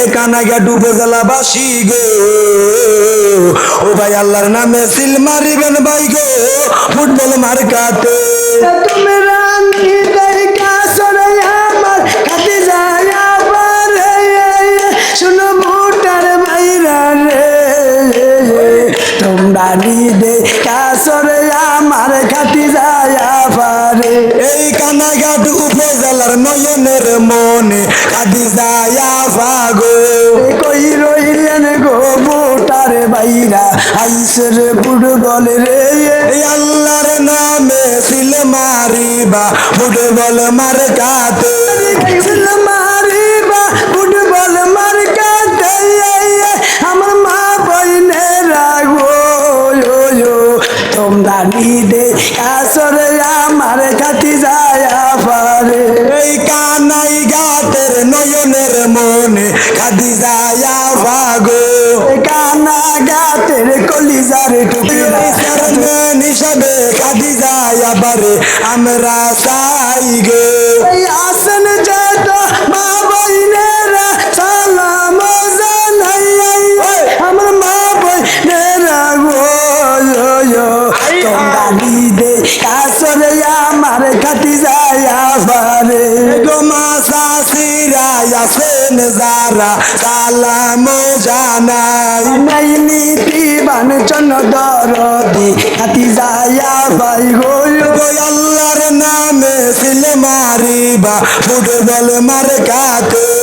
এ কানাঘাট উপজেলাবাসী গো। ও ভাই আল্লাহর নামে সিল মারিবেন ভাই গো ফুটবল মার্কাতে। তোমরা নিদে কাসরে আমার খাতি যায় আবার এই কানাঘাট উপজেলার নয়নের মনে কাদি যায়া ভাগো কই রইলেন গো মোটার বাইরা? আইসের ফুটবল রে। এই আল্লাহর নামে সিল মারিবা ফুটবল মার্কাতে। মারিবা ফুটবল মার্কাতে। আমার মা বইনেরা গো তোমরা নিদে মনে যায়া ভাগো। কানা গাতের কলিজার টুকিরা। নিশাবে যায় আবারে আমরা চাই গো। যারা সালাম জানাই। নাই নীতি বান চন দরদি, হাতি যায়া ভাই গো গো আল্লাহর নামে সিল মারিবা ফুটবল মার কাতে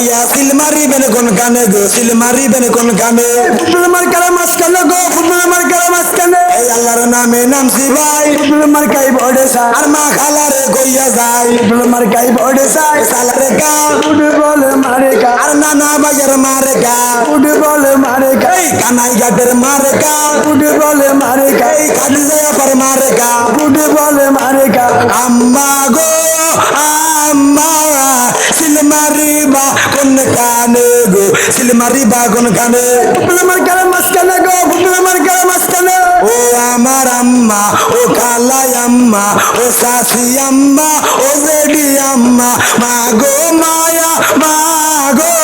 ভাইয়া সিল মারিবেন কোন কানে গো সিল মারিবেন কোন কানে? ফুটবল মার্কার মাঝখানে গো ফুটবল মার্কার মাঝখানে। এই আল্লাহর নামে নামছি ভাই ফুটবল মার্কাই বড়ে সা আর মা খালারে কইয়া যায় ফুটবল মার্কাই বড়ে সা সালারে কা। ফুটবল মারে কা আর নানা বাজার মারে কা ফুটবল মারে কা এই কানাই ঘাটের মারে কা ফুটবল মারে কা এই কাদি যায় পর মারে কা ফুটবল মারে কা আম্মা গো আম্মা। সিল মারিবা কোন কানে গো সিল মারিবা কোন কানে ফুটবল মার্কার মাঝখানে গো ফুটবল মার্কার মাঝখানে ও আমার আম্মা ও খালাই আম্মা ও শাশি আম্মা ও জেডি আম্মা মা গো মায়া মা গো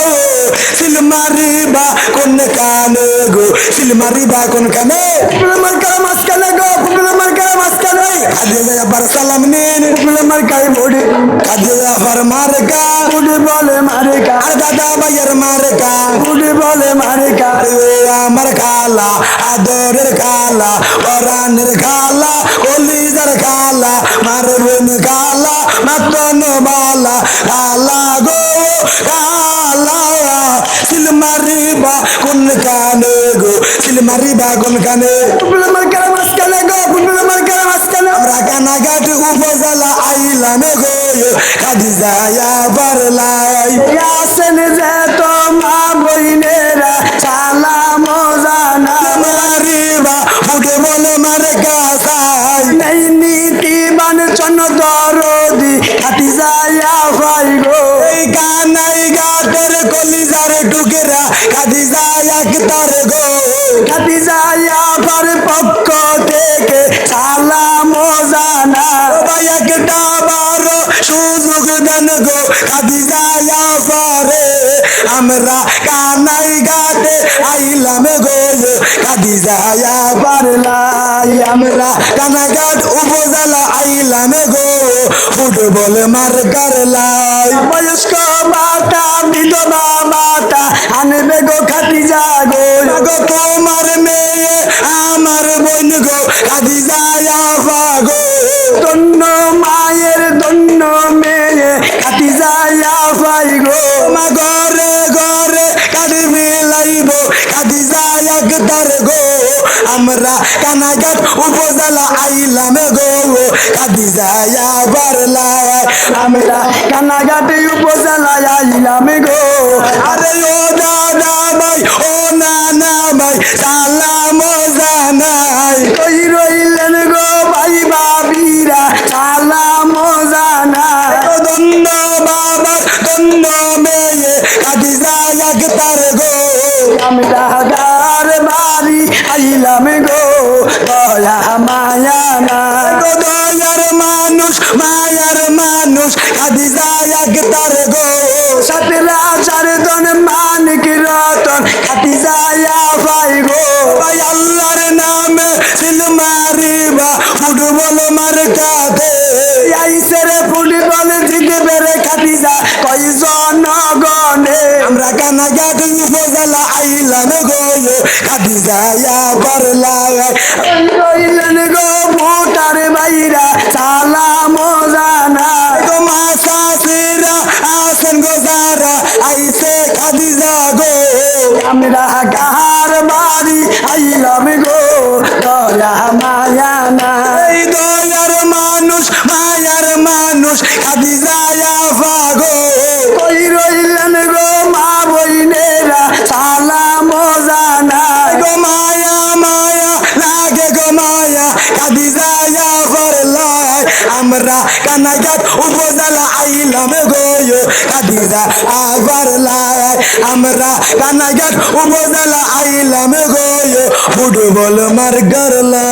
সিল মারিবা কোন কানে গো সিল মারিবা কোন কানে ফুটবল মার্কার মাঝখানে গো ফুটবল মার্কার মাঝখানে কাজে যায় আবার সালাম নিন ফুটবল মার্কাই বড়ে কাজে যায় আবার মারে কা ফুটবল মারে কা আর দাদা ভাইয়ের মারে কা ফুটবল মারে কা ও আমার খালা আদরের খালা পরানের খালা কলিজার খালা মারবেন খালা মাতন বালা খালা গো খালা সিল মারিবা কোন কানে গো সিল মারিবা কোন কানে ফুটবল মার্কার মাঝখানে গো ফুটবল মার্কার মাঝখানে। আমরা কানাঘাট উপজেলা আইলাম গো কাদি যায়া আসেন যেত মা বইনেরা সালাম জানা মারিবা ফুটবল মারে কাসাই। নেই নীতি বান চন দরদি হাতি যায়া ভাই গো। এই কানাই গাটের কলিজার টুকেরা কাদি যায় একতার গো। হাতি যায়া পার পক্ষ আমরা কানাই গাটে আইলাম গো কাদি যায় পারলাই। আমরা কানাঘাট উপজেলা আইলাম গো, ফুটবল মার করলাই। বয়স্ক মাতা, বিধবা মাতা, আনবে গো খাতি যাগো গো তোমার মেয়ে, আমার বোন গো কাদি যায় গো দন্য মায়ের আমরা কানাঘাট উপজেলা আইলাম গো কাদি যায় পারলাই আমরা কানাঘাটে উপজেলায় আইলাম গো মানুষ খাদিজা একতার গো। সাথে রাজার দন মানিক রতন যায়া পাই গো। ভাই আল্লাহর নামে সিল মারিবা ফুটবল মার্কাতে আইসে রে ফুটবল জিতবে রে যা কয়জন গনে আমরা কানাঘাট উপজেলা আইলাম গো। খাদিজা পারলা রইলেন গো ভোটার বাইরা আমরা কাহার বাড়ি আইলাম গো। দয়া মায়া না এই দয়ার মানুষ মায়ার মানুষ খাদিজা কানাঘাট উপজেলা আইলাম গো খাদিজা ফরলাই আমরা কানাঘাট উপজেলা আইলাম গো ফুটবল মার গরলা